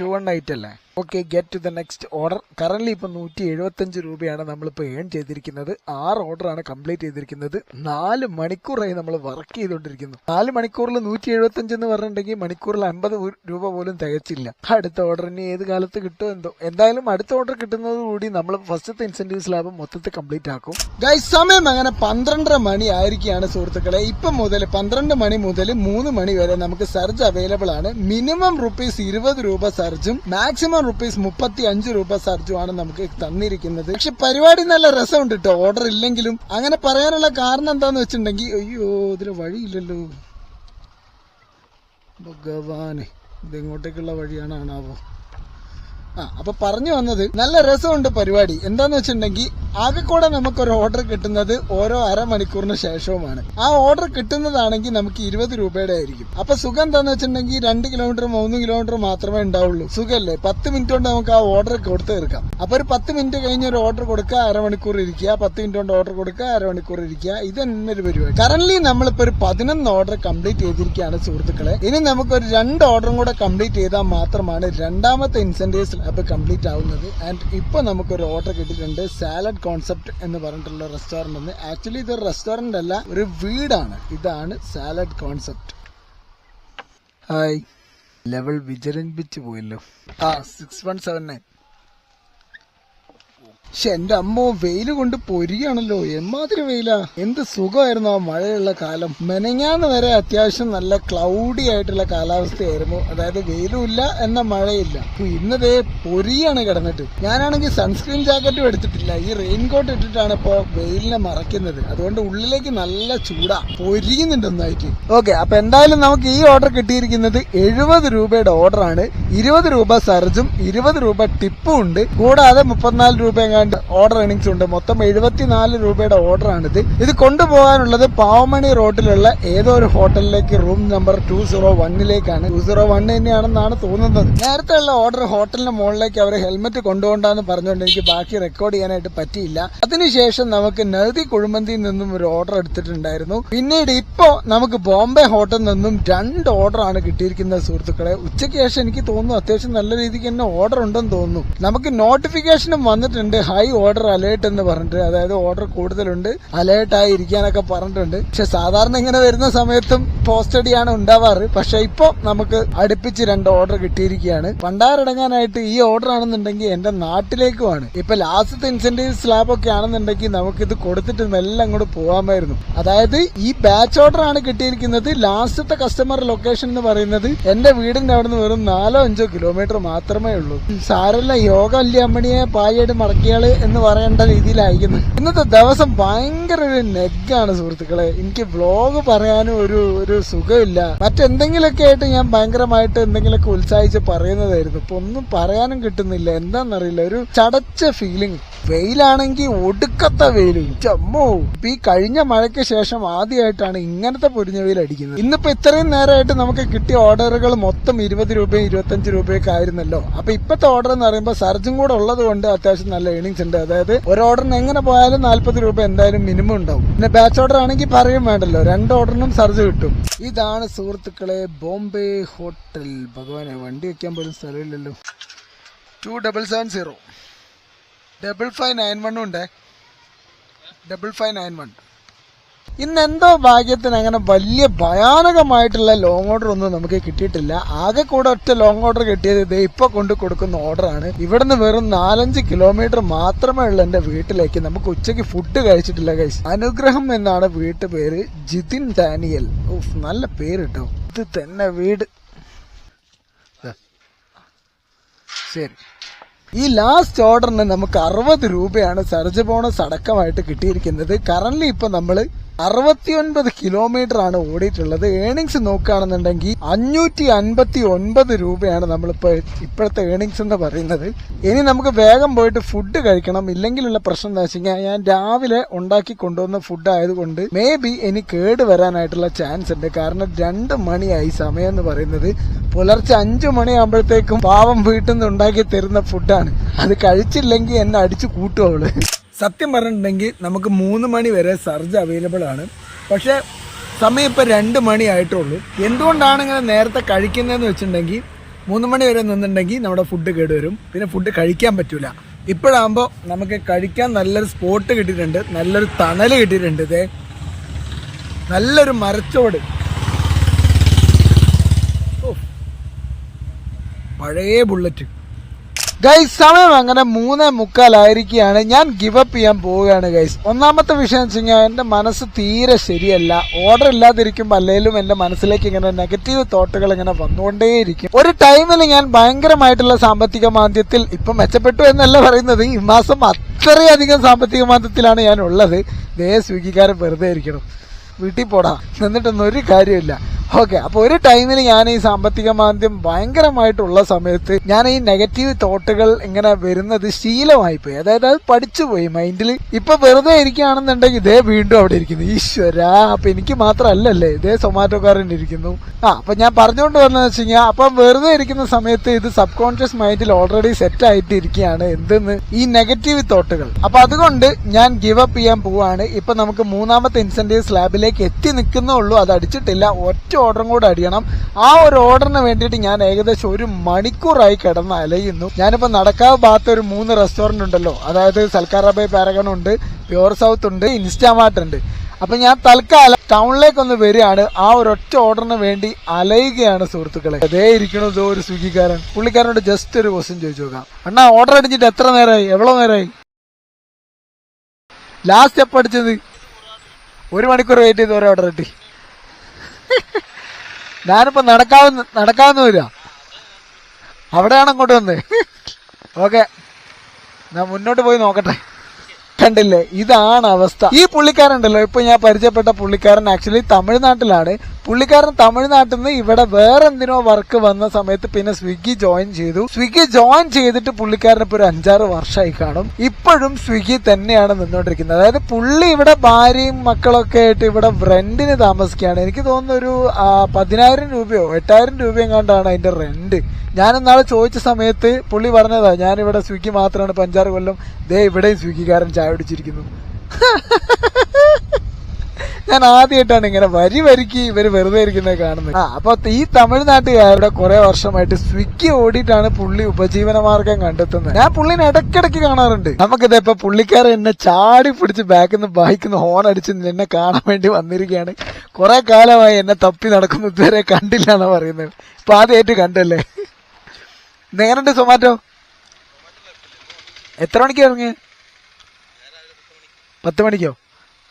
Speaker 1: ടു വൺ എയ്റ്റ് അല്ലേ? Okay get to the next order current ഇപ്പം നൂറ്റി എഴുപത്തഞ്ച് രൂപയാണ് നമ്മളിപ്പോൾ ഏൺ ചെയ്തിരിക്കുന്നത്. ആറ് ഓർഡറാണ് കംപ്ലീറ്റ് ചെയ്തിരിക്കുന്നത്. നാല് മണിക്കൂറായി നമ്മൾ വർക്ക് ചെയ്തുകൊണ്ടിരിക്കുന്നു. നാല് മണിക്കൂറിൽ നൂറ്റി എഴുപത്തഞ്ച് എന്ന് പറഞ്ഞിട്ടുണ്ടെങ്കിൽ മണിക്കൂറിൽ അമ്പത് രൂപ പോലും തികച്ചില്ല. അടുത്ത ഓർഡർ ഇനി ഏത് കാലത്ത് കിട്ടുമോ എന്തോ. എന്തായാലും അടുത്ത ഓർഡർ കിട്ടുന്നത് കൂടി നമ്മൾ ഫസ്റ്റത്തെ ഇൻസെന്റീവ് ലാഭം മൊത്തത്തിൽ കംപ്ലീറ്റ് ആക്കും. ഗൈസ് സമയം അങ്ങനെ പന്ത്രണ്ടര മണി ആയിരിക്കുകയാണ് സുഹൃത്തുക്കളെ. ഇപ്പം മുതൽ പന്ത്രണ്ട് മണി മുതൽ മൂന്ന് മണി വരെ നമുക്ക് സർജ് അവൈലബിൾ ആണ്. മിനിമം റുപ്പീസ് ഇരുപത് രൂപ സർജും മാക്സിമം റുപ്പീസ് മുപ്പത്തി അഞ്ച് രൂപ സർജു ആണ് നമുക്ക് തന്നിരിക്കുന്നത്. പക്ഷെ പരിപാടി നല്ല രസമുണ്ട് കേട്ടോ ഓർഡർ ഇല്ലെങ്കിലും. അങ്ങനെ പറയാനുള്ള കാരണം എന്താന്ന് വെച്ചിട്ടുണ്ടെങ്കിൽ അയ്യോ ഇതിന് വഴിയില്ലല്ലോ. ഭഗവാനെ ഇത് ഇങ്ങോട്ടേക്കുള്ള വഴിയാണ് ആണാവോ? ആ അപ്പൊ പറഞ്ഞു വന്നത് നല്ല രസമുണ്ട് പരിപാടി. എന്താന്ന് വെച്ചിട്ടുണ്ടെങ്കിൽ ആകെ കൂടെ നമുക്കൊരു ഓർഡർ കിട്ടുന്നത് ഓരോ അരമണിക്കൂറിന് ശേഷവുമാണ്. ആ ഓർഡർ കിട്ടുന്നതാണെങ്കിൽ നമുക്ക് ഇരുപത് രൂപയുടെ ആയിരിക്കും. അപ്പൊ സുഖം എന്താന്ന് വെച്ചിട്ടുണ്ടെങ്കിൽ രണ്ട് കിലോമീറ്റർ മൂന്ന് കിലോമീറ്റർ മാത്രമേ ഉണ്ടാവുള്ളൂ. സുഖല്ലേ? പത്ത് മിനിറ്റ് കൊണ്ട് നമുക്ക് ആ ഓർഡർ കൊടുത്തു തീർക്കാം. അപ്പൊ ഒരു പത്ത് മിനിറ്റ് കഴിഞ്ഞ് ഒരു ഓർഡർ കൊടുക്കുക അരമണിക്കൂർ ഇരിക്കുക. പത്ത് മിനിറ്റ് കൊണ്ട് ഓർഡർ കൊടുക്കുക അരമണിക്കൂർ ഇരിക്കുക. ഇത് തന്നെ ഒരു പരിപാടി. കറന്റ് നമ്മളിപ്പോ ഒരു പതിനൊന്ന് ഓർഡർ കംപ്ലീറ്റ് ചെയ്തിരിക്കുകയാണ് സുഹൃത്തുക്കളെ. ഇനി നമുക്ക് ഒരു രണ്ട് ഓർഡറും കൂടെ കംപ്ലീറ്റ് ചെയ്താൽ മാത്രമാണ് രണ്ടാമത്തെ ഇൻസെന്റീവ് സ്ലാബ് കംപ്ലീറ്റ് ആവുന്നത്. ആൻഡ് ഇപ്പൊ നമുക്കൊരു ഓർഡർ കിട്ടിയിട്ടുണ്ട്. സാലഡ് കോൺസെപ്റ്റ് എന്ന് പറഞ്ഞിട്ടുള്ള റെസ്റ്റോറന്റ് ഒന്ന് ആക്ച്വലി ഇത് റെസ്റ്റോറന്റ് അല്ല ഒരു വീടാണ്. ഇതാണ് സാലഡ് കോൺസെപ്റ്റ് ഹായ് ലെവൽ വിചരണിപ്പിച്ചു പോയല്ലോ. ആ സിക്സ് വൺ സെവൻ നയൻ പക്ഷെ എന്റെ അമ്മോ വെയിൽ കൊണ്ട് പൊരിയാണല്ലോ. എമ്മാതിരി വെയിലാ. എന്ത് സുഖമായിരുന്നു ആ മഴയുള്ള കാലം. മെനങ്ങാന്ന് വരെ അത്യാവശ്യം നല്ല ക്ലൗഡി ആയിട്ടുള്ള കാലാവസ്ഥയായിരുന്നു. അതായത് വെയിലുമില്ല എന്ന മഴയില്ല. ഇന്നതേ പൊരിയാണ് കിടന്നിട്ട്. ഞാനാണെങ്കിൽ സൺസ്ക്രീൻ ജാക്കറ്റും എടുത്തിട്ടില്ല. ഈ റെയിൻകോട്ട് ഇട്ടിട്ടാണ് ഇപ്പോ വെയിലിനെ മറയ്ക്കുന്നത്. അതുകൊണ്ട് ഉള്ളിലേക്ക് നല്ല ചൂടാ. പൊരിയുന്നുണ്ട് ഒന്നായിട്ട്. ഓക്കെ അപ്പൊ എന്തായാലും നമുക്ക് ഈ ഓർഡർ കിട്ടിയിരിക്കുന്നത് എഴുപത് രൂപയുടെ ഓർഡർ ആണ്. ഇരുപത് രൂപ സർജും ഇരുപത് രൂപ ടിപ്പും ഉണ്ട്. കൂടാതെ മുപ്പത്തിനാല് രൂപ എങ്ങാണ്ട് ഓർഡർ ഏണിങ്സ് ഉണ്ട്. മൊത്തം എഴുപത്തിനാല് രൂപയുടെ ഓർഡർ ആണിത്. ഇത് കൊണ്ടുപോകാനുള്ളത് പാവമണി റോഡിലുള്ള ഏതോ ഒരു ഹോട്ടലിലേക്ക് റൂം നമ്പർ ടു സീറോ വണ്ണിലേക്കാണ് ടു സീറോ വൺ തന്നെയാണെന്നാണ് തോന്നുന്നത്. നേരത്തെ ഉള്ള ഓർഡർ ഹോട്ടലിന്റെ മുകളിലേക്ക് അവർ ഹെൽമെറ്റ് കൊണ്ടുപോകണ്ടെന്ന് പറഞ്ഞുകൊണ്ട് എനിക്ക് ബാക്കി റെക്കോർഡ് ചെയ്യാനായിട്ട് പറ്റിയില്ല. അതിനുശേഷം നമുക്ക് നദി കുഴുമന്തിയിൽ നിന്നും ഒരു ഓർഡർ എടുത്തിട്ടുണ്ടായിരുന്നു. പിന്നീട് ഇപ്പോ നമുക്ക് ബോംബെ ഹോട്ടലിൽ നിന്നും രണ്ട് ഓർഡർ ആണ് കിട്ടിയിരിക്കുന്നത് സുഹൃത്തുക്കളെ. ഉച്ചയ്ക്ക് ശേഷം എനിക്ക് തോന്നുന്നു അത്യാവശ്യം നല്ല രീതിക്ക് തന്നെ ഓർഡർ ഉണ്ടെന്ന് തോന്നുന്നു. നമുക്ക് നോട്ടിഫിക്കേഷനും വന്നിട്ടുണ്ട്. ഹൈ ഓർഡർ അലേർട്ട് എന്ന് പറഞ്ഞിട്ട് അതായത് ഓർഡർ കൂടുതലുണ്ട് അലേർട്ട് ആയി ഇരിക്കാനൊക്കെ പറഞ്ഞിട്ടുണ്ട്. പക്ഷെ സാധാരണ ഇങ്ങനെ വരുന്ന സമയത്തും പോസ്റ്റഡിയാണ് ഉണ്ടാവാറ്. പക്ഷെ ഇപ്പൊ നമുക്ക് അടുപ്പിച്ച് രണ്ട് ഓർഡർ കിട്ടിയിരിക്കുകയാണ്. പണ്ടാരടങ്ങാനായിട്ട് ഈ ഓർഡർ ആണെന്നുണ്ടെങ്കിൽ എന്റെ നാട്ടിലേക്കുമാണ് ഇപ്പൊ ലാസ്റ്റ് ഇൻസെന്റീവ് സ്ലാബ് ഒക്കെ ആണെന്നുണ്ടെങ്കിൽ നമുക്ക് ഇത് കൊടുത്തിട്ട് മെല്ലെ അങ്ങോട്ട് പോകാമായിരുന്നു അതായത് ഈ ബാച്ച് ഓർഡർ ആണ് കിട്ടിയിരിക്കുന്നത്. ലാസ്റ്റത്തെ കസ്റ്റമർ ലൊക്കേഷൻ എന്ന് പറയുന്നത് എന്റെ വീടിന്റെ നിന്ന് വെറും നാലോ അഞ്ചോ കിലോമീറ്റർ മാത്രമേ ഉള്ളൂ. സാരല്ല യോഗ അല്ലിയമ്മണിയെ പായേട് മടക്കിയാൾ എന്ന് പറയേണ്ട രീതിയിലായിരിക്കുന്നു. ഇന്നത്തെ ദിവസം ഭയങ്കര ഒരു നെഗാണ് സുഹൃത്തുക്കളെ. എനിക്ക് വ്ലോഗ് പറയാനും ഒരു ഒരു സുഖമില്ല. മറ്റെന്തെങ്കിലുമൊക്കെ ആയിട്ട് ഞാൻ ഭയങ്കരമായിട്ട് എന്തെങ്കിലുമൊക്കെ ഉത്സാഹിച്ച് പറയുന്നതായിരുന്നു. ഇപ്പൊ ഒന്നും പറയാനും കിട്ടുന്നില്ല. എന്താണെന്നറിയില്ല ഒരു ചടച്ച ഫീലിംഗ് വെയിലാണെങ്കിൽ ഒടുക്കത്തെ വെയിൽ ചമ്മോ. ഇപ്പൊ ഈ കഴിഞ്ഞ മഴയ്ക്ക് ശേഷം ആദ്യമായിട്ടാണ് ഇങ്ങനത്തെ പൊരിഞ്ഞ വെയിൽ അടിക്കുന്നത്. ഇന്നിപ്പോ ഇത്രയും നേരമായിട്ട് നമുക്ക് കിട്ടിയ ഓർഡറുകൾ മൊത്തം ഇരുപത് രൂപയും ഇരുപത്തഞ്ച് രൂപയൊക്കെ ആയിരുന്നല്ലോ. അപ്പൊ ഇപ്പത്തെ ഓർഡർ എന്ന് പറയുമ്പോൾ സർജും കൂടെ ഉള്ളത് കൊണ്ട് അത്യാവശ്യം നല്ല ഏണിങ്സ് ഉണ്ട്. അതായത് ഒരു ഓർഡറിന് എങ്ങനെ പോയാലും നാല്പത് രൂപ എന്തായാലും മിനിമം ഉണ്ടാവും. പിന്നെ ബാച്ച് ഓർഡർ ആണെങ്കിൽ പറയും വേണ്ടല്ലോ. രണ്ട് ഓർഡറിനും സർജ് കിട്ടും. ഇതാണ് സുഹൃത്തുക്കളെ ബോംബെ ഹോട്ടൽ. ഭഗവാനെ വണ്ടി വെക്കാൻ പോലും സ്ഥലമില്ലല്ലോ. Two double seven zero double five nine വണ്ണും ഉണ്ടേ. ഡബിൾ ഫൈവ് നയൻ വൺ ഇന്ന് എന്തോ ഭാഗ്യത്തിന് അങ്ങനെ വലിയ ഭയാനകമായിട്ടുള്ള ലോങ് ഓർഡർ ഒന്നും നമുക്ക് കിട്ടിയിട്ടില്ല. ആകെ കൂടെ ഒറ്റ ലോങ് ഓർഡർ കിട്ടിയത് ഇത് ഇപ്പൊ കൊണ്ട് കൊടുക്കുന്ന ഓർഡറാണ് ഇവിടുന്ന് വെറും നാലഞ്ച് കിലോമീറ്റർ മാത്രമേ ഉള്ളൂ എന്റെ വീട്ടിലേക്ക്. നമുക്ക് ഉച്ചയ്ക്ക് ഫുഡ് കഴിച്ചിട്ടില്ല കഴിച്ച് അനുഗ്രഹം എന്നാണ് വീട്ടുപേര് ജിതിൻ ഡാനിയൽ. ഓഫ് നല്ല പേര് കേട്ടോ ഇത് തന്നെ വീട്. ശരി. ഈ ലാസ്റ്റ് ഓർഡറിന് നമുക്ക് അറുപത് രൂപയാണ് സർജ് ബോണസ് അടക്കമായിട്ട് കിട്ടിയിരിക്കുന്നത്. കറന്റ് ഇപ്പൊ നമ്മൾ അറുപത്തിയൊൻപത് കിലോമീറ്റർ ആണ് ഓടിയിട്ടുള്ളത്. ഏണിങ്സ് നോക്കുകയാണെന്നുണ്ടെങ്കിൽ അഞ്ഞൂറ്റി അൻപത്തി ഒൻപത് രൂപയാണ് നമ്മളിപ്പോൾ ഇപ്പോഴത്തെ ഏണിങ്സ് എന്ന് പറയുന്നത്. ഇനി നമുക്ക് വേഗം പോയിട്ട് ഫുഡ് കഴിക്കണം. ഇല്ലെങ്കിലുള്ള പ്രശ്നം എന്താ വെച്ച് കഴിഞ്ഞാൽ ഞാൻ രാവിലെ ഉണ്ടാക്കി കൊണ്ടുവന്ന ഫുഡ് ആയതുകൊണ്ട് മേ ബി ഇനി കേട് വരാനായിട്ടുള്ള ചാൻസ് ഉണ്ട്. കാരണം രണ്ട് മണിയായി സമയം എന്ന് പറയുന്നത്. പുലർച്ചെ അഞ്ചു മണിയാകുമ്പോഴത്തേക്കും പാവം വീട്ടിൽ നിന്ന് ഉണ്ടാക്കി തരുന്ന ഫുഡാണ് അത് കഴിച്ചില്ലെങ്കിൽ എന്നെ അടിച്ചു കൂട്ടും സത്യം പറഞ്ഞിട്ടുണ്ടെങ്കിൽ നമുക്ക് മൂന്ന് മണി വരെ സർജ് അവൈലബിൾ ആണ്. പക്ഷേ സമയം ഇപ്പം രണ്ട് മണി ആയിട്ടുള്ളൂ. എന്തുകൊണ്ടാണ് ഇങ്ങനെ നേരത്തെ കഴിക്കുന്നതെന്ന് വെച്ചിട്ടുണ്ടെങ്കിൽ മൂന്ന് മണി വരെ നിന്നിട്ടുണ്ടെങ്കിൽ നമ്മുടെ ഫുഡ് കേടുവരും പിന്നെ ഫുഡ് കഴിക്കാൻ പറ്റൂല. ഇപ്പോഴാകുമ്പോൾ നമുക്ക് കഴിക്കാൻ നല്ലൊരു സ്പോട്ട് കിട്ടിയിട്ടുണ്ട്. നല്ലൊരു തണൽ കിട്ടിയിട്ടുണ്ട് ഇതേ നല്ലൊരു മരച്ചോട്. പഴയ ബുള്ളറ്റ് ഗൈസ് സമയം അങ്ങനെ മൂന്നേ മുക്കാലായിരിക്കുകയാണ്. ഞാൻ ഗിവപ്പ് ചെയ്യാൻ പോവുകയാണ് ഗൈസ് ഒന്നാമത്തെ വിഷയം വെച്ച് കഴിഞ്ഞാൽ എന്റെ മനസ്സ് തീരെ ശരിയല്ല. ഓർഡർ ഇല്ലാതിരിക്കുമ്പോൾ അല്ലെങ്കിലും എന്റെ മനസ്സിലേക്ക് ഇങ്ങനെ നെഗറ്റീവ് തോട്ടുകൾ ഇങ്ങനെ വന്നുകൊണ്ടേയിരിക്കും. ഒരു ടൈമിൽ ഞാൻ ഭയങ്കരമായിട്ടുള്ള സാമ്പത്തിക മാന്ദ്യത്തിൽ ഇപ്പൊ മെച്ചപ്പെട്ടു എന്നല്ല പറയുന്നത്. ഈ മാസം അത്രയധികം സാമ്പത്തിക മാന്ദ്യത്തിലാണ് ഞാൻ ഉള്ളത്. ദേ സ്വിഗ്ഗിക്കാരൻ വെറുതെ ഇരിക്കണം വീട്ടിൽ പോടാ. എന്നിട്ടൊന്നും ഒരു കാര്യമില്ല ഓക്കെ അപ്പൊ ഒരു ടൈമിൽ ഞാൻ ഈ സാമ്പത്തിക മാന്ദ്യം ഭയങ്കരമായിട്ടുള്ള സമയത്ത് ഞാൻ ഈ നെഗറ്റീവ് തോട്ടുകൾ ഇങ്ങനെ വരുന്നത് ശീലമായി പോയി അതായത് അത് പഠിച്ചു പോയി മൈൻഡിൽ ഇപ്പൊ വെറുതെ ഇരിക്കുകയാണെന്നുണ്ടെങ്കിൽ ഇതേ വീണ്ടും അവിടെ ഇരിക്കുന്നു. ഈശ്വര അപ്പൊ എനിക്ക് മാത്രമല്ലല്ലേ? ഇതേ സൊമാറ്റോക്കാരൻ ഇരിക്കുന്നു. ആ അപ്പൊ ഞാൻ പറഞ്ഞുകൊണ്ട് വന്നതെന്ന് വെച്ച് കഴിഞ്ഞാൽ അപ്പൊ വെറുതെ ഇരിക്കുന്ന സമയത്ത് ഇത് സബ് കോൺഷ്യസ് മൈൻഡിൽ ഓൾറെഡി സെറ്റ് ആയിട്ട് ഇരിക്കുകയാണ് എന്തെന്ന്? ഈ നെഗറ്റീവ് തോട്ടുകൾ അപ്പൊ അതുകൊണ്ട് ഞാൻ ഗിവ് അപ്പ് ചെയ്യാൻ പോവാണ്. ഇപ്പൊ നമുക്ക് മൂന്നാമത്തെ ഇൻസെന്റീവ് സ്ലാബിലേക്ക് അതിലേക്ക് എത്തി നിൽക്കുന്നേ ഉള്ളൂ. അത് അടിച്ചിട്ടില്ല. ഒറ്റ ഓർഡറും കൂടെ അടിയണം. ആ ഒരു ഓർഡറിന് വേണ്ടിയിട്ട് ഞാൻ ഏകദേശം ഒരു മണിക്കൂറായി കിടന്ന് അലയുന്നു. ഞാനിപ്പോൾ നടക്കാവ് ഭാഗത്ത് ഒരു മൂന്ന് റെസ്റ്റോറന്റ് ഉണ്ടല്ലോ. അതായത് സൽക്കാറാബായ് പാരഗൺ ഉണ്ട് പ്യൂർ സൗത്ത് ഉണ്ട് ഇൻസ്റ്റാമാർട്ട് ഉണ്ട്. അപ്പം ഞാൻ തൽക്കാലം ടൗണിലേക്ക് ഒന്ന് വരികയാണ്. ആ ഒരൊറ്റ ഓർഡറിന് വേണ്ടി അലയുകയാണ് സുഹൃത്തുക്കളെ. അതേ ഇരിക്കണു ഇതോ ഒരു സ്വിഗ്ഗിക്കാരൻ. പുള്ളിക്കാരനോട് ജസ്റ്റ് ഒരു ക്വസ്റ്റ്യൻ ചോദിച്ചു നോക്കാം. അണ്ണാ ഓർഡർ അടിച്ചിട്ട് എത്ര നേരമായി എവ്വളോ നേരമായി ലാസ്റ്റ് എപ്പടിച്ചത് ഒരു മണിക്കൂർ വെയിറ്റ് ചെയ്ത് ഒരു ഓർഡർ കിട്ടി ഞാനിപ്പോ നടക്കാവുന്ന നടക്കാവുന്ന വരിക അവിടെയാണ് അങ്ങോട്ട് വന്നത് ഓക്കെ ഞാൻ മുന്നോട്ട് പോയി നോക്കട്ടെ. കണ്ടില്ലേ? ഇതാണ് അവസ്ഥ. ഈ പുള്ളിക്കാരുണ്ടല്ലോ ഇപ്പൊ ഞാൻ പരിചയപ്പെട്ട പുള്ളിക്കാരൻ ആക്ച്വലി തമിഴ്നാട്ടിലാണ്. പുള്ളിക്കാരൻ തമിഴ്നാട്ടിൽ നിന്ന് ഇവിടെ വേറെ എന്തിനോ വർക്ക് വന്ന സമയത്ത് പിന്നെ സ്വിഗ്ഗി ജോയിൻ ചെയ്തു. സ്വിഗ്ഗി ജോയിൻ ചെയ്തിട്ട് പുള്ളിക്കാരൻ ഇപ്പൊ ഒരു അഞ്ചാറ് വർഷമായി കാണും. ഇപ്പോഴും സ്വിഗ്ഗി തന്നെയാണ് നിന്നുകൊണ്ടിരിക്കുന്നത്. അതായത് പുള്ളി ഇവിടെ ഭാര്യയും മക്കളൊക്കെ ആയിട്ട് ഇവിടെ റെന്റിന് താമസിക്കുകയാണ്. എനിക്ക് തോന്നുന്നു ഒരു പതിനായിരം രൂപയോ എട്ടായിരം രൂപയും കണ്ടാണ് അതിന്റെ റെന്റ് ഞാൻ ഇന്നാളെ ചോദിച്ച സമയത്ത് പുള്ളി പറഞ്ഞതാ ഞാനിവിടെ സ്വിഗ്ഗി മാത്രമാണ് ഇപ്പൊ അഞ്ചാറ് കൊല്ലം. ദേ ഇവിടെയും സ്വിഗ്ഗിക്കാരൻ ചായ പിടിച്ചിരിക്കുന്നു ഞാൻ ആദ്യമായിട്ടാണ് ഇങ്ങനെ വരി വരിക്ക് ഇവർ വെറുതെ ഇരിക്കുന്നത് കാണുന്നത്. ആ അപ്പൊ ഈ തമിഴ്നാട്ടുകാരുടെ കുറെ വർഷമായിട്ട് സ്വിക്കി ഓടിയിട്ടാണ് പുള്ളി ഉപജീവന മാർഗം കണ്ടെത്തുന്നത്. ഞാൻ പുള്ളിനെ ഇടക്കിടക്ക് കാണാറുണ്ട്. നമുക്കിത് ഇപ്പൊ പുള്ളിക്കാരൻ എന്നെ ചാടി പിടിച്ച് ബാക്കിൽ നിന്ന് ബൈക്കിന്ന് ഹോൺ അടിച്ച് എന്നെ കാണാൻ വേണ്ടി വന്നിരിക്കുകയാണ്. കുറെ കാലമായി എന്നെ തപ്പി നടക്കുന്നു ഇതുവരെ കണ്ടില്ല എന്നാ പറയുന്നത്. ഇപ്പൊ ആദ്യമായിട്ട് കണ്ടല്ലേ? നേരണ്ട് സൊമാറ്റോ? എത്ര മണിക്ക് ഇറങ്ങിയ പത്ത് മണിക്കോ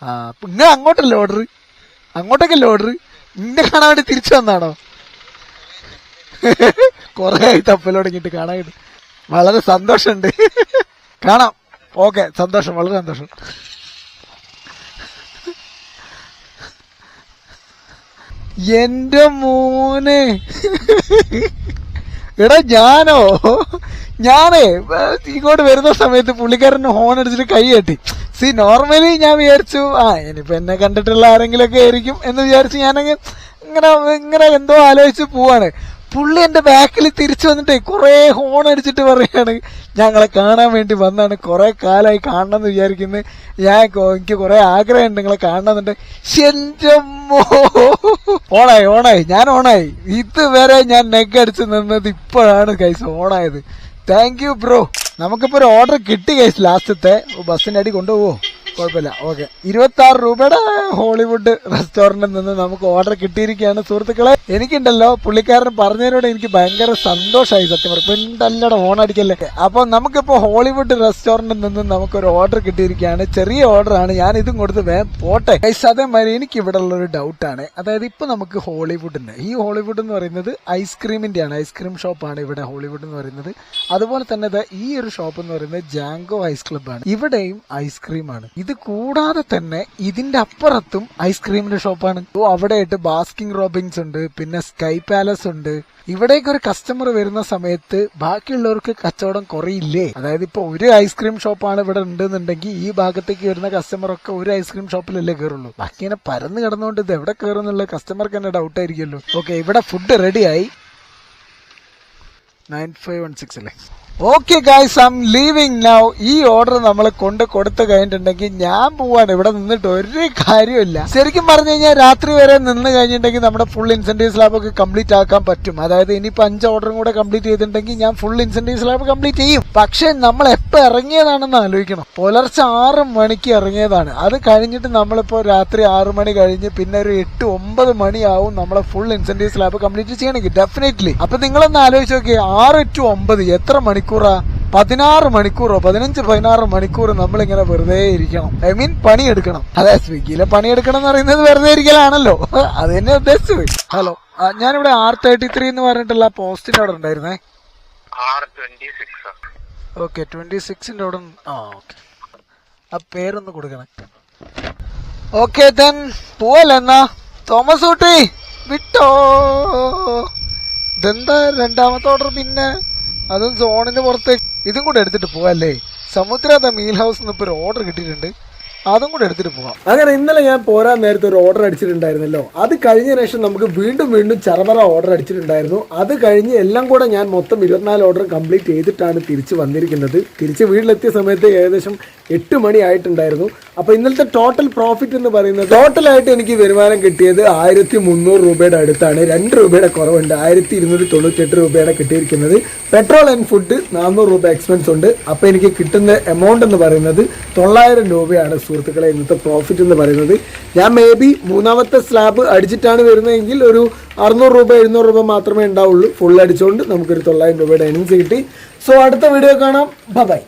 Speaker 1: ആ അപ്പൊ അങ്ങോട്ടല്ലേ ഓർഡർ അങ്ങോട്ടൊക്കെയല്ലേ ഓർഡർ ഇന്നെ കാണാൻ വേണ്ടി തിരിച്ചു വന്നാണോ? കൊറേ ആയി തപ്പൽ കാണാനായിട്ട്. വളരെ സന്തോഷമുണ്ട്. കാണാം. ഓക്കെ സന്തോഷം വളരെ സന്തോഷം. എന്റെ മോനെ. എടാ ഞാനോ? ഞാനേ ഇങ്ങോട്ട് വരുന്ന സമയത്ത് പുള്ളിക്കാരൻ ഹോൺ അടിച്ചിട്ട് കൈ കെട്ടി. സി നോർമലി ഞാൻ വിചാരിച്ചു ആ ഇനിയിപ്പോ എന്നെ കണ്ടിട്ടുള്ള ആരെങ്കിലുമൊക്കെ ആയിരിക്കും എന്ന് വിചാരിച്ച് ഞാനങ്ങ് ഇങ്ങനെ ഇങ്ങനെ എന്തോ ആലോചിച്ച് പോവാണ്. പുള്ളി എന്റെ ബാക്കിൽ തിരിച്ചു വന്നിട്ടേ കുറേ ഹോൺ അടിച്ചിട്ട് പറയാണ് ഞങ്ങളെ കാണാൻ വേണ്ടി വന്നാണ് കുറേ കാലമായി കാണണം എന്ന് വിചാരിക്കുന്നത് ഞാൻ എനിക്ക് കുറേ ആഗ്രഹമുണ്ട് നിങ്ങളെ കാണണമെന്നുണ്ട്. ശെഞ്ചമ്മോ ഓണായി ഓണായി ഞാൻ ഓണായി. ഇതുവരെ ഞാൻ നെഗ് അടിച്ച് നിന്നത് ഇപ്പോഴാണ് കൈസ് ഓണായത്. താങ്ക് യു ബ്രോ നമുക്കിപ്പോ ഒരു ഓർഡർ കിട്ടി കേസ് ലാസ്റ്റത്തെ ബസ്സിന്റെ അടി കൊണ്ടുപോവോ? കുഴപ്പമില്ല. ഓക്കെ. ഇരുപത്തി ആറ് രൂപയുടെ ഹോളിവുഡ് റെസ്റ്റോറന്റിൽ നിന്ന് നമുക്ക് ഓർഡർ കിട്ടിയിരിക്കുകയാണ്. സുഹൃത്തുക്കളെ എനിക്കുണ്ടല്ലോ പുള്ളിക്കാരൻ പറഞ്ഞതിനോട് എനിക്ക് ഭയങ്കര സന്തോഷമായി സത്യം പിന്നല്ലട ഓൺ അടിക്കല്ലേ. അപ്പൊ നമുക്കിപ്പോ ഹോളിവുഡ് റെസ്റ്റോറന്റിൽ നിന്ന് നമുക്ക് ഒരു ഓർഡർ കിട്ടിയിരിക്കുകയാണ്. ചെറിയ ഓർഡർ ആണ്. ഞാൻ ഇതും കൊടുത്ത് വേ പോട്ടെ. അതേമാതിരി എനിക്ക് ഇവിടെ ഒരു ആണ്. അതായത് ഇപ്പൊ നമുക്ക് ഹോളിവുഡിന്റെ ഈ ഹോളിവുഡ് എന്ന് പറയുന്നത് ഐസ്ക്രീമിന്റെ ആണ് ഐസ്ക്രീം ഷോപ്പ് ആണ് ഇവിടെ ഹോളിവുഡ് എന്ന് പറയുന്നത്. അതുപോലെ തന്നെ ഈ ഒരു ഷോപ്പ് എന്ന് പറയുന്നത് ജാങ്കോ ഐസ് ആണ് ഇവിടെയും ഐസ്ക്രീം ആണ് ഇത് കൂടാതെ തന്നെ ഇതിന്റെ അപ്പുറത്തും ഐസ്ക്രീമിന്റെ ഷോപ്പാണ്. അവിടെയായിട്ട് ബാസ്കിംഗ് റോബിൻസ് ഉണ്ട് പിന്നെ സ്കൈ പാലസ് ഉണ്ട്. ഇവിടേക്ക് ഒരു കസ്റ്റമർ വരുന്ന സമയത്ത് ബാക്കിയുള്ളവർക്ക് കച്ചവടം കുറയില്ലേ? അതായത് ഇപ്പൊ ഒരു ഐസ്ക്രീം ഷോപ്പാണ് ഇവിടെ ഉണ്ടെന്നുണ്ടെങ്കിൽ ഈ ഭാഗത്തേക്ക് വരുന്ന കസ്റ്റമർ ഒക്കെ ഒരു ഐസ്ക്രീം ഷോപ്പിലല്ലേ കയറുള്ളൂ ബാക്കി ഇങ്ങനെ പരന്ന് കിടന്നുകൊണ്ട് ഇത് എവിടെ കയറുന്നുള്ള കസ്റ്റമർക്ക് തന്നെ ഡൗട്ട് ആയിരിക്കുമല്ലോ. ഓക്കെ ഇവിടെ ഫുഡ് റെഡിയായി നയൻ ഫൈവ് വൺ സിക്സ് അല്ലേ? Okay guys I'm leaving now ഈ ഓർഡർ നമ്മൾ കൊണ്ട് കൊടുത്തു കഴിഞ്ഞിട്ടുണ്ടെങ്കിൽ ഞാൻ പോവാണ്. ഇവിടെ നിന്നിട്ട് ഒരു കാര്യമില്ല ശരിക്കും പറഞ്ഞു കഴിഞ്ഞാൽ രാത്രി വരെ നിന്ന് കഴിഞ്ഞിട്ടുണ്ടെങ്കിൽ നമ്മുടെ ഫുൾ ഇൻസെന്റീവ് സ്ലാബ് ഒക്കെ കംപ്ലീറ്റ് ആക്കാൻ പറ്റും. അതായത് ഇനിയിപ്പോൾ അഞ്ച് ഓർഡറും കൂടെ കംപ്ലീറ്റ് ചെയ്തിട്ടുണ്ടെങ്കിൽ ഞാൻ ഫുൾ ഇൻസെന്റീവ് സ്ലാബ് കംപ്ലീറ്റ് ചെയ്യും. പക്ഷേ നമ്മൾ എപ്പോൾ ഇറങ്ങിയതാണെന്ന് ആലോചിക്കണം. പുലർച്ചെ ആറ് മണിക്ക് ഇറങ്ങിയതാണ്. അത് കഴിഞ്ഞിട്ട് നമ്മളിപ്പോൾ രാത്രി ആറ് മണി കഴിഞ്ഞ് പിന്നെ ഒരു എട്ട് ഒമ്പത് മണിയാവും നമ്മളെ ഫുൾ ഇൻസെന്റീവ് സ്ലാബ് കംപ്ലീറ്റ് ചെയ്യണമെങ്കിൽ. ഡെഫിനറ്റ്ലി അപ്പം നിങ്ങളൊന്ന് ആലോചിച്ച് നോക്കി ആറ് ടു ഒമ്പത് എത്ര മണിക്കൂറാ പതിനാറ് മണിക്കൂറോ പതിനഞ്ച് പതിനാറ് മണിക്കൂർ നമ്മളിങ്ങനെ വെറുതെ ഇരിക്കണം. ഐ മീൻ പണിയെടുക്കണം. അതെ സ്വിഗ്ഗിയിലെ പണിയെടുക്കണം എന്ന് പറയുന്നത് വെറുതെ ഇരിക്കലാണല്ലോ. അത് തന്നെ ഉദ്ദേശിച്ചത്. ഹലോ ഞാനിവിടെ ആർ തേർട്ടി ത്രീ എന്ന് പറഞ്ഞിട്ടുള്ള പോസ്റ്റിന്റെ അവിടെ ഉണ്ടായിരുന്നേ? ഓക്കെ ട്വന്റി സിക്സിന്റെ അവിടെ ആ ഓക്കെ. ആ പേരൊന്ന് കൊടുക്കണേ.
Speaker 5: ഓക്കെ ദെൻ പോവല്ലെന്നാ തോമസ് ഊട്ടി വിട്ടോ? ഇതെന്താ രണ്ടാമത്തെ ഓർഡർ പിന്നെ? അതും സോണിന് പുറത്തേക്ക് ഇതും കൂടെ എടുത്തിട്ട് പോവല്ലേ? സമുദ്ര മീൽ ഹൗസ് ഇപ്പൊ ഒരു ഓർഡർ കിട്ടിയിട്ടുണ്ട്. അതും കൂടെ എടുത്തിട്ട് പോവാം.
Speaker 1: അങ്ങനെ ഇന്നലെ ഞാൻ പോരാൻ നേരത്തെ ഒരു ഓർഡർ അടിച്ചിട്ടുണ്ടായിരുന്നല്ലോ. അത് കഴിഞ്ഞ ശേഷം നമുക്ക് വീണ്ടും വീണ്ടും ചറവറ ഓർഡർ അടിച്ചിട്ടുണ്ടായിരുന്നു. അത് കഴിഞ്ഞ് എല്ലാം കൂടെ ഞാൻ മൊത്തം ഇരുപത്തിനാല് ഓർഡർ കംപ്ലീറ്റ് ചെയ്തിട്ടാണ് തിരിച്ച് വന്നിരിക്കുന്നത്. തിരിച്ച് വീട്ടിലെത്തിയ സമയത്ത് ഏകദേശം എട്ട് മണി ആയിട്ടുണ്ടായിരുന്നു. അപ്പോൾ ഇന്നലത്തെ ടോട്ടൽ പ്രോഫിറ്റ് എന്ന് പറയുന്നത് ടോട്ടലായിട്ട് എനിക്ക് വരുമാനം കിട്ടിയത് ആയിരത്തി മുന്നൂറ് രൂപയുടെ അടുത്താണ്. രണ്ട് രൂപയുടെ കുറവുണ്ട്. ആയിരത്തി ഇരുന്നൂറ്റി തൊണ്ണൂറ്റെട്ട് രൂപയാണ് കിട്ടിയിരിക്കുന്നത്. പെട്രോൾ ആൻഡ് ഫുഡ് നാനൂറ് രൂപ എക്സ്പെൻസ് ഉണ്ട്. അപ്പോൾ എനിക്ക് കിട്ടുന്ന എമൗണ്ട് എന്ന് പറയുന്നത് തൊള്ളായിരം രൂപയാണ്. സുഹൃത്തുക്കളെ ഇന്നത്തെ പ്രോഫിറ്റ് എന്ന് പറയുന്നത്. ഞാൻ മേ ബി മൂന്നാമത്തെ സ്ലാബ് അടിച്ചിട്ടാണ് വരുന്നതെങ്കിൽ ഒരു അറുന്നൂറ് രൂപ എഴുന്നൂറ് രൂപ മാത്രമേ ഉണ്ടാവുള്ളൂ. ഫുൾ അടിച്ചുകൊണ്ട് നമുക്കൊരു തൊള്ളായിരം രൂപയുടെ എണിങ്സ് കിട്ടി. സോ അടുത്ത വീഡിയോ കാണാം. ബൈ